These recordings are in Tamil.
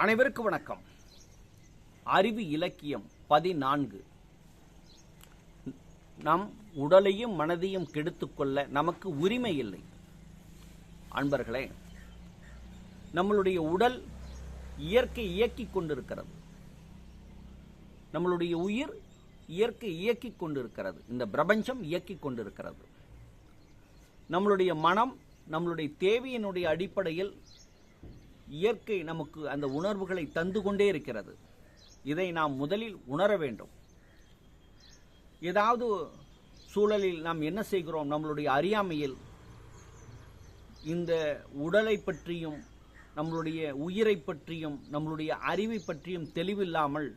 அனைவருக்கும் வணக்கம். அறிவு இலக்கியம் பதினான்கு. நம் உடலையும் மனதையும் கெடுத்துக்கொள்ள நமக்கு உரிமை இல்லை. அன்பர்களே நம்மளுடைய உடல் இயற்கை இயக்கிக் கொண்டிருக்கிறது. நம்மளுடைய உயிர் இயற்கை இயக்கிக் கொண்டிருக்கிறது. இந்த பிரபஞ்சம் இயக்கிக் கொண்டிருக்கிறது. நம்மளுடைய மனம் நம்மளுடைய தேவையினுடைய அடிப்படையில் இயற்கை நமக்கு அந்த உணர்வுகளை தந்து கொண்டே இருக்கிறது. இதை நாம் முதலில் உணர வேண்டும். ஏதாவது சூழலில் நாம் என்ன செய்கிறோம்? நம்மளுடைய அறியாமையில் இந்த உடலை பற்றியும் நம்மளுடைய உயிரை பற்றியும் நம்மளுடைய அறிவை பற்றியும் தெளிவில்லாமல்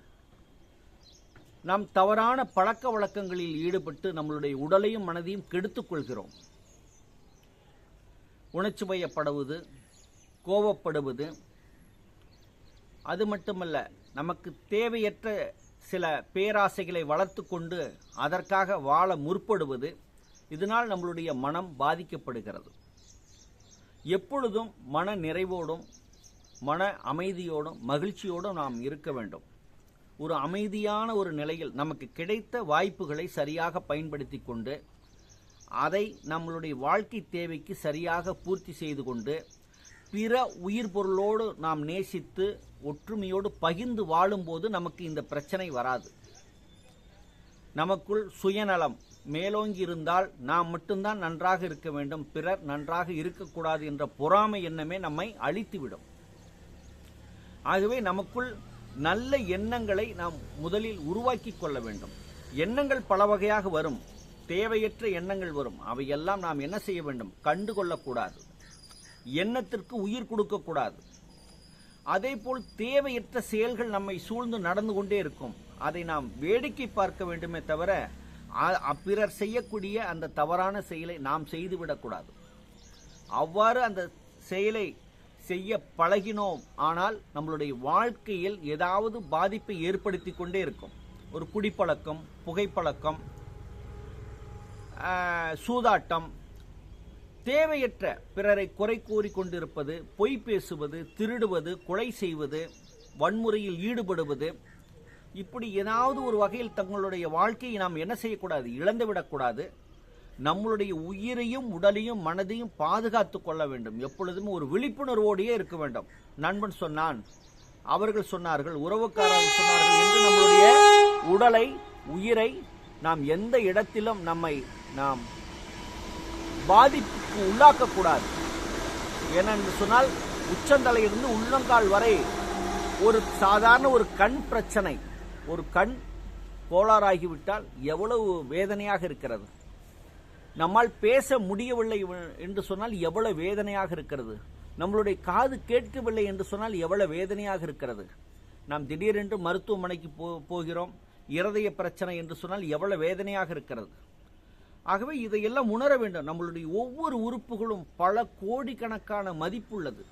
நாம் தவறான பழக்க வழக்கங்களில் ஈடுபட்டு நம்மளுடைய உடலையும் மனதையும் கெடுத்துக் கொள்கிறோம். உணர்ச்சி வயப்படுவது கோவப்படுவது. அது மட்டுமல்ல நமக்கு தேவையற்ற சில பேராசைகளை வளர்த்து கொண்டு அதற்காக வாழ முற்படுவது இதனால் நம்மளுடைய மனம் பாதிக்கப்படுகிறது. எப்பொழுதும் மன நிறைவோடும் மன அமைதியோடும் மகிழ்ச்சியோடும் நாம் இருக்க வேண்டும். ஒரு அமைதியான ஒரு நிலையில் நமக்கு கிடைத்த வாய்ப்புகளை சரியாக பயன்படுத்தி கொண்டு அதை நம்மளுடைய வாழ்க்கை தேவைக்கு சரியாக பூர்த்தி செய்து கொண்டு பிற உயிர் பொருளோடு நாம் நேசித்து ஒற்றுமையோடு பகிர்ந்து வாழும்போது நமக்கு இந்த பிரச்சனை வராது. நமக்குள் சுயநலம் மேலோங்கி இருந்தால் நாம் மட்டும்தான் நன்றாக இருக்க வேண்டும் பிறர் நன்றாக இருக்கக்கூடாது என்ற பொறாமை எண்ணமே நம்மை அழித்துவிடும். ஆகவே நமக்குள் நல்ல எண்ணங்களை நாம் முதலில் உருவாக்கி கொள்ள வேண்டும். எண்ணங்கள் பல வகையாக வரும் தேவையற்ற எண்ணங்கள் வரும். அவையெல்லாம் நாம் என்ன செய்ய வேண்டும்? கண்டு கொள்ளக்கூடாது எண்ணத்திற்கு உயிர் கொடுக்கக்கூடாது அதே போல் தேவையற்ற செயல்கள் நம்மை சூழ்ந்து நடந்து கொண்டே இருக்கும். அதை நாம் வேடிக்கை பார்க்க வேண்டுமே தவிர அ- பிறர் செய்யக்கூடிய அந்த தவறான செயலை நாம் செய்துவிடக்கூடாது அவ்வாறு அந்த செயலை செய்ய பழகினோம் ஆனால் நம்மளுடைய வாழ்க்கையில் ஏதாவது பாதிப்பை ஏற்படுத்தி கொண்டே இருக்கும். ஒரு குடிப்பழக்கம் புகைப்பழக்கம் சூதாட்டம் தேவையற்ற பிறரை குறை கூறி கொண்டிருப்பது பொய் பேசுவது திருடுவது கொலை செய்வது வன்முறையில் ஈடுபடுவது இப்படி ஏதாவது ஒரு வகையில் தங்களுடைய வாழ்க்கையை நாம் என்ன செய்யக்கூடாது? இழந்துவிடக்கூடாது நம்மளுடைய உயிரையும் உடலையும் மனதையும் பாதுகாத்து கொள்ள வேண்டும். எப்பொழுதும் ஒரு விழிப்புணர்வோடையே இருக்க வேண்டும். நண்பன் சொன்னான் அவர்கள் சொன்னார்கள் உறவுக்காரர்கள் சொன்னார்கள் என்று நம்மளுடைய உடலை உயிரை நாம் எந்த இடத்திலும் நம்மை நாம் பாதிப்புக்கு உள்ளாக்கக்கூடாது. ஏனென்று சொன்னால் உச்சந்தலையிலிருந்து உள்ளங்கால் வரை ஒரு சாதாரண ஒரு கண் பிரச்சனை ஒரு கண் கோளாறாகிவிட்டால் எவ்வளவு வேதனையாக இருக்கிறது? நம்மால் பேச முடியவில்லை என்று சொன்னால் எவ்வளவு வேதனையாக இருக்கிறது? நம்மளுடைய காது கேட்கவில்லை என்று சொன்னால் எவ்வளவு வேதனையாக இருக்கிறது? நாம் திடீரென்று மருத்துவமனைக்கு போ போகிறோம் இருதய பிரச்சனை என்று சொன்னால் எவ்வளவு வேதனையாக இருக்கிறது? ஆகவே இதையெல்லாம் உணர வேண்டும். நம்மளுடைய ஒவ்வொரு உறுப்புகளும் பல கோடிக்கணக்கான மதிப்புள்ளது.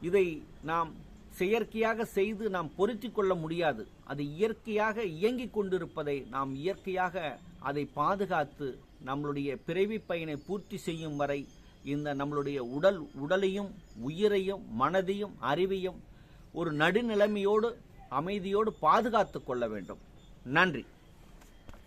இதை நாம் செயற்கையாக செய்து நாம் பொருத்தி கொள்ள முடியாது. அது இயற்கையாக இயங்கிக் கொண்டிருப்பதை நாம் இயற்கையாக அதை பாதுகாத்து நம்மளுடைய பிறவி பயனை பூர்த்தி செய்யும் வரை இந்த நம்மளுடைய உடல் உடலையும் உயிரையும் மனதையும் அறிவையும் ஒரு நடுநிலைமையோடு அமைதியோடு பாதுகாத்து கொள்ள வேண்டும். நன்றி.